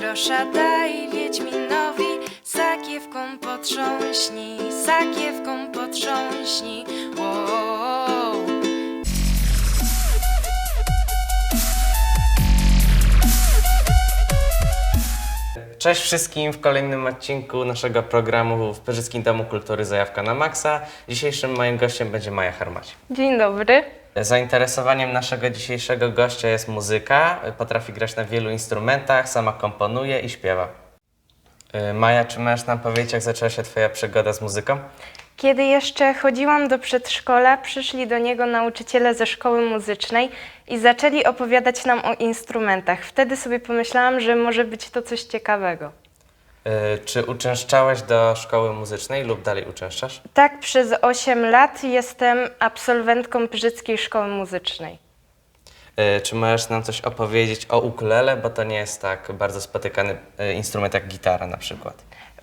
grosza daj Wiedźminowi, sakiewką potrząśnij, sakiewką potrząśnij. Wow. Cześć wszystkim w kolejnym odcinku naszego programu w Perzyskim Domu Kultury Zajawka na Maxa. Dzisiejszym moim gościem będzie Maja Harmaci. Dzień dobry. Zainteresowaniem naszego dzisiejszego gościa jest muzyka. Potrafi grać na wielu instrumentach, sama komponuje i śpiewa. Y, Maja, czy możesz nam powiedzieć, jak zaczęła się Twoja przygoda z muzyką? Kiedy jeszcze chodziłam do przedszkola, przyszli do niego nauczyciele ze szkoły muzycznej i zaczęli opowiadać nam o instrumentach. Wtedy sobie pomyślałam, że może być to coś ciekawego. Y, Czy uczęszczałeś do szkoły muzycznej lub dalej uczęszczasz? Tak, przez 8 lat jestem absolwentką Pyrzyckiej Szkoły Muzycznej. Y, Czy możesz nam coś opowiedzieć o ukulele, bo to nie jest tak bardzo spotykany y, instrument jak gitara na przykład.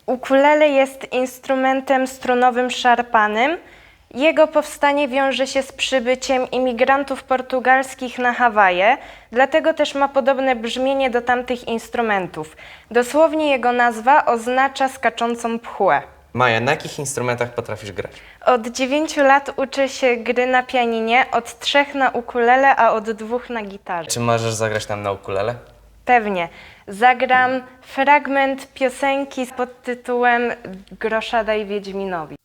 Ukulele jest instrumentem strunowym szarpanym. Jego powstanie wiąże się z przybyciem imigrantów portugalskich na Hawaje, dlatego też ma podobne brzmienie do tamtych instrumentów. Dosłownie jego nazwa oznacza skaczącą pchłę. Maja, na jakich instrumentach potrafisz grać? Od 9 lat uczę się gry na pianinie, od 3 na ukulele, a od 2 na gitarze. Czy możesz zagrać nam na ukulele? Pewnie. Zagram fragment piosenki pod tytułem Grosza daj Wiedźminowi.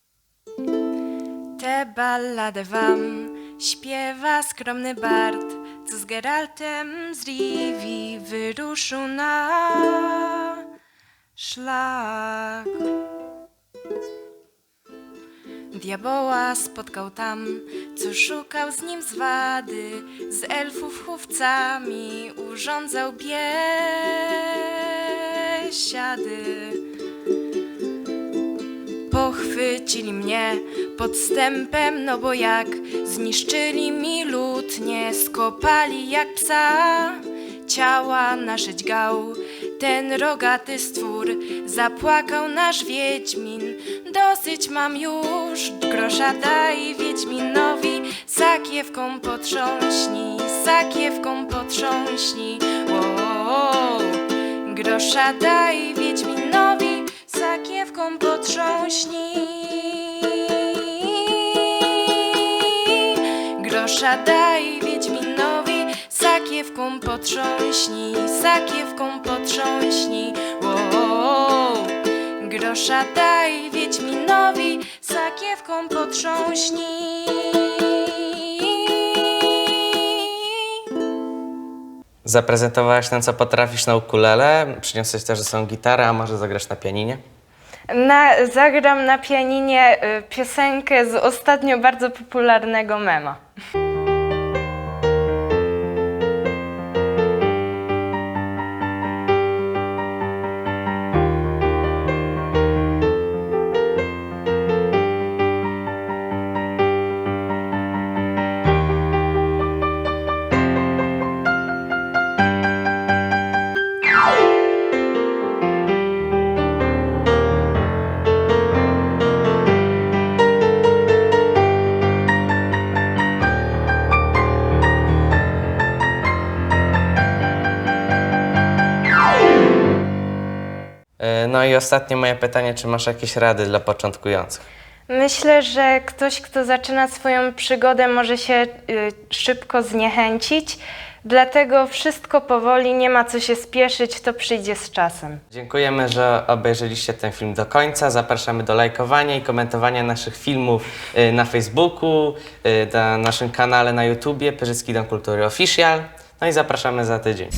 Balladę wam śpiewa skromny Bart, co z Geraltem z Rivi wyruszył na szlak. Diaboła spotkał tam, co szukał z nim zwady, z elfów chówcami urządzał biesiady. Pochwycili mnie podstępem, no bo jak zniszczyli mi lutnie, skopali jak psa, ciała nasze dźgał. Ten rogaty stwór zapłakał nasz Wiedźmin. Dosyć mam już, grosza daj Wiedźminowi, sakiewką potrząśnij, sakiewką potrząśnij. Wow. Grosza daj Wiedźminowi, sakiewką potrząśnij. Grosza daj Wiedźminowi, sakiewką potrząśnij, sakiewką potrząśnij. Wow. Grosza daj Wiedźminowi, sakiewką potrząśnij. Zaprezentowałaś nam, co potrafisz na ukulele, przyniosłeś też ze sobą gitarę, a może zagrasz na pianinie? Na, zagram na pianinie y, piosenkę z ostatnio bardzo popularnego mema. No i ostatnie moje pytanie, czy masz jakieś rady dla początkujących? Myślę, że ktoś, kto zaczyna swoją przygodę, może się y, szybko zniechęcić, dlatego wszystko powoli, nie ma co się spieszyć, to przyjdzie z czasem. Dziękujemy, że obejrzeliście ten film do końca. Zapraszamy do lajkowania i komentowania naszych filmów y, na Facebooku, y, na naszym kanale na YouTubie Pyrzycki Dom Kultury Official. No i zapraszamy za tydzień.